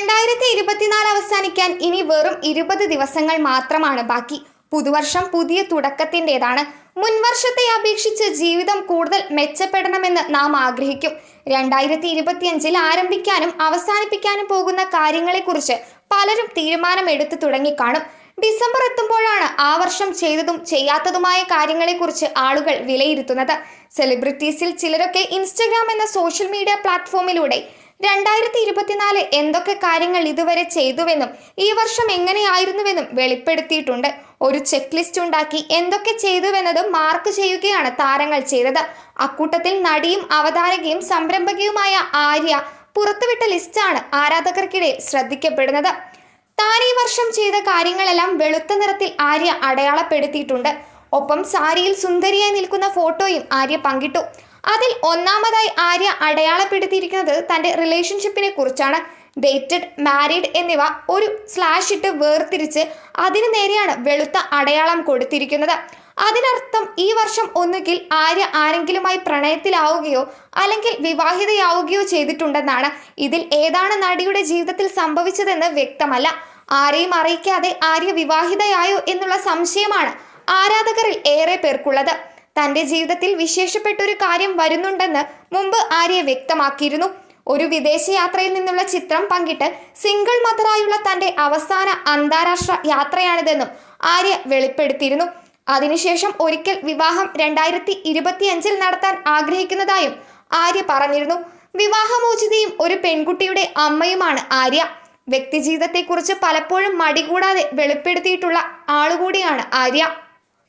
രണ്ടായിരത്തി ഇരുപത്തിനാല് അവസാനിക്കാൻ ഇനി വെറും ഇരുപത് ദിവസങ്ങൾ മാത്രമാണ് ബാക്കി. പുതുവർഷം പുതിയ തുടക്കത്തിന്റെതാണ് മുൻവർഷത്തെ അപേക്ഷിച്ച് ജീവിതം കൂടുതൽ മെച്ചപ്പെടണമെന്ന് നാം ആഗ്രഹിക്കും. രണ്ടായിരത്തി ഇരുപത്തിയഞ്ചിൽ ആരംഭിക്കാനും അവസാനിപ്പിക്കാനും പോകുന്ന കാര്യങ്ങളെക്കുറിച്ച് പലരും തീരുമാനമെടുത്തു തുടങ്ങിക്കാണും. ഡിസംബർ എത്തുമ്പോഴാണ് ആ വർഷം ചെയ്തതും ചെയ്യാത്തതുമായ കാര്യങ്ങളെക്കുറിച്ച് ആളുകൾ വിലയിരുത്തുന്നത്. സെലിബ്രിറ്റീസിൽ ചിലരൊക്കെ ഇൻസ്റ്റഗ്രാം എന്ന സോഷ്യൽ മീഡിയ പ്ലാറ്റ്ഫോമിലൂടെ രണ്ടായിരത്തി ഇരുപത്തിനാല് എന്തൊക്കെ കാര്യങ്ങൾ ഇതുവരെ ചെയ്തുവെന്നും ഈ വർഷം എങ്ങനെയായിരുന്നുവെന്നും വെളിപ്പെടുത്തിയിട്ടുണ്ട്. ഒരു ചെക്ക് ലിസ്റ്റ് ഉണ്ടാക്കി എന്തൊക്കെ ചെയ്തുവെന്നതും മാർക്ക് ചെയ്യുകയാണ് താരങ്ങൾ ചെയ്തത്. അക്കൂട്ടത്തിൽ നടിയും അവതാരകയും സംരംഭകയുമായ ആര്യ പുറത്തുവിട്ട ലിസ്റ്റാണ് ആരാധകർക്കിടയിൽ ശ്രദ്ധിക്കപ്പെടുന്നത്. താൻ ഈ വർഷം ചെയ്ത കാര്യങ്ങളെല്ലാം വെളുത്ത നിറത്തിൽ ആര്യ അടയാളപ്പെടുത്തിയിട്ടുണ്ട്. ഒപ്പം സാരിയിൽ സുന്ദരിയായി നിൽക്കുന്ന ഫോട്ടോയും ആര്യ പങ്കിട്ടു. അതിൽ ഒന്നാമതായി ആര്യ അടയാളപ്പെടുത്തിയിരിക്കുന്നത് തന്റെ റിലേഷൻഷിപ്പിനെ കുറിച്ചാണ്. ഡേറ്റഡ് മാരീഡ് എന്നിവ ഒരു സ്ലാഷ് ഇട്ട് വേർതിരിച്ച് അതിനു നേരെയാണ് വെളുത്ത അടയാളം കൊടുത്തിരിക്കുന്നത്. അതിനർത്ഥം ഈ വർഷം ഒന്നുകിൽ ആര്യ ആരെങ്കിലുമായി പ്രണയത്തിലാവുകയോ അല്ലെങ്കിൽ വിവാഹിതയാവുകയോ ചെയ്തിട്ടുണ്ടെന്നാണ്. ഇതിൽ ഏതാണ് നടിയുടെ ജീവിതത്തിൽ സംഭവിച്ചതെന്ന് വ്യക്തമല്ല. ആരെയും അറിയിക്കാതെ ആര്യ വിവാഹിതയായോ എന്നുള്ള സംശയമാണ് ആരാധകരിൽ ഏറെ പേർക്കുള്ളത്. തന്റെ ജീവിതത്തിൽ വിശേഷപ്പെട്ട ഒരു കാര്യം വരുന്നുണ്ടെന്ന് മുമ്പ് ആര്യ വ്യക്തമാക്കിയിരുന്നു. ഒരു വിദേശയാത്രയിൽ നിന്നുള്ള ചിത്രം പങ്കിട്ട് സിംഗിൾ മദറായുള്ള തന്റെ അവസാന അന്താരാഷ്ട്ര യാത്രയാണിതെന്നും ആര്യ വെളിപ്പെടുത്തിയിരുന്നു. അതിനുശേഷം ഒരിക്കൽ വിവാഹം രണ്ടായിരത്തി ഇരുപത്തിയഞ്ചിൽ നടത്താൻ ആഗ്രഹിക്കുന്നതായും ആര്യ പറഞ്ഞിരുന്നു. വിവാഹമോചിതയും ഒരു പെൺകുട്ടിയുടെ അമ്മയുമാണ് ആര്യ. വ്യക്തിജീവിതത്തെക്കുറിച്ച് പലപ്പോഴും മടികൂടാതെ വെളിപ്പെടുത്തിയിട്ടുള്ള ആളുകൂടിയാണ് ആര്യ.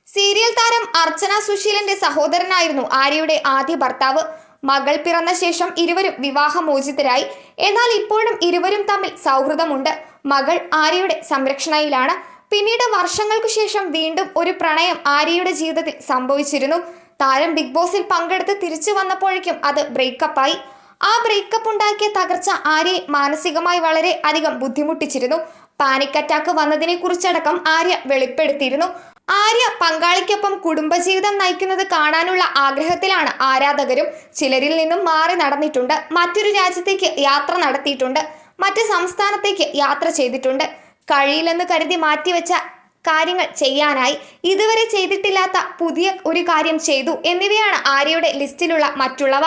സീരിയൽ താരം അർച്ചന സുശീലന്റെ സഹോദരനായിരുന്നു ആര്യയുടെ ആദ്യ ഭർത്താവ്. മകൾ പിറന്ന ശേഷം ഇരുവരും വിവാഹമോചിതരായി. എന്നാൽ ഇപ്പോഴും ഇരുവരും തമ്മിൽ സൗഹൃദമുണ്ട്. മകൾ ആര്യയുടെ സംരക്ഷണയിലാണ്. പിന്നീട് വർഷങ്ങൾക്കു ശേഷം വീണ്ടും ഒരു പ്രണയം ആര്യയുടെ ജീവിതത്തിൽ സംഭവിച്ചിരുന്നു. താരം ബിഗ് ബോസിൽ പങ്കെടുത്ത് തിരിച്ചു വന്നപ്പോഴേക്കും അത് ബ്രേക്കപ്പായി. ആ ബ്രേക്കപ്പ് ഉണ്ടാക്കിയ തകർച്ച ആര്യയെ മാനസികമായി വളരെ അധികം ബുദ്ധിമുട്ടിച്ചിരുന്നു. പാനിക് അറ്റാക്ക് വന്നതിനെ കുറിച്ചടക്കം ആര്യ വെളിപ്പെടുത്തിയിരുന്നു. ആര്യ പങ്കാളിക്കൊപ്പം കുടുംബജീവിതം നയിക്കുന്നത് കാണാനുള്ള ആഗ്രഹത്തിലാണ് ആരാധകരും ചിലരിൽ നിന്നും മാറി നടന്നിട്ടുണ്ട്. മറ്റൊരു രാജ്യത്തേക്ക് യാത്ര നടത്തിയിട്ടുണ്ട്. മറ്റ് സംസ്ഥാനത്തേക്ക് യാത്ര ചെയ്തിട്ടുണ്ട്. കഴിയില്ലെന്ന് കരുതി മാറ്റിവെച്ച കാര്യങ്ങൾ ചെയ്യാനായി ഇതുവരെ ചെയ്തിട്ടില്ലാത്ത പുതിയ ഒരു കാര്യം ചെയ്തു. എന്നിവയാണ് ആര്യയുടെ ലിസ്റ്റിലുള്ള മറ്റുള്ളവ.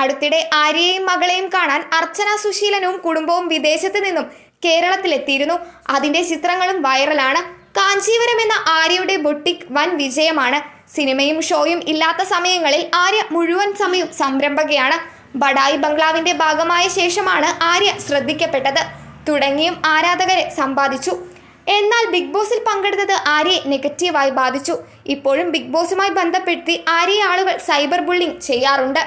അടുത്തിടെ ആര്യയെയും മകളെയും കാണാൻ അർച്ചന സുശീലനും കുടുംബവും വിദേശത്ത് നിന്നും കേരളത്തിലെത്തിയിരുന്നു. അതിന്റെ ചിത്രങ്ങളും വൈറലാണ്. കാഞ്ചീവരം എന്ന ആര്യയുടെ ബൊട്ടിക് വൻ വിജയമാണ്. സിനിമയും ഷോയും ഇല്ലാത്ത സമയങ്ങളിൽ ആര്യ മുഴുവൻ സമയവും സംരംഭകയാണ്. ബഡായി ബംഗ്ലാവിന്റെ ഭാഗമായ ശേഷമാണ് ആര്യ ശ്രദ്ധിക്കപ്പെട്ടത്. തുടങ്ങിയും ആരാധകരെ സമ്പാദിച്ചു. എന്നാൽ ബിഗ് ബോസിൽ പങ്കെടുത്തത് ആര്യയെ നെഗറ്റീവായി ബാധിച്ചു. ഇപ്പോഴും ബിഗ് ബോസുമായി ബന്ധപ്പെടുത്തി ആര്യ ആളുകൾ സൈബർ ബുള്ളിംഗ് ചെയ്യാറുണ്ട്.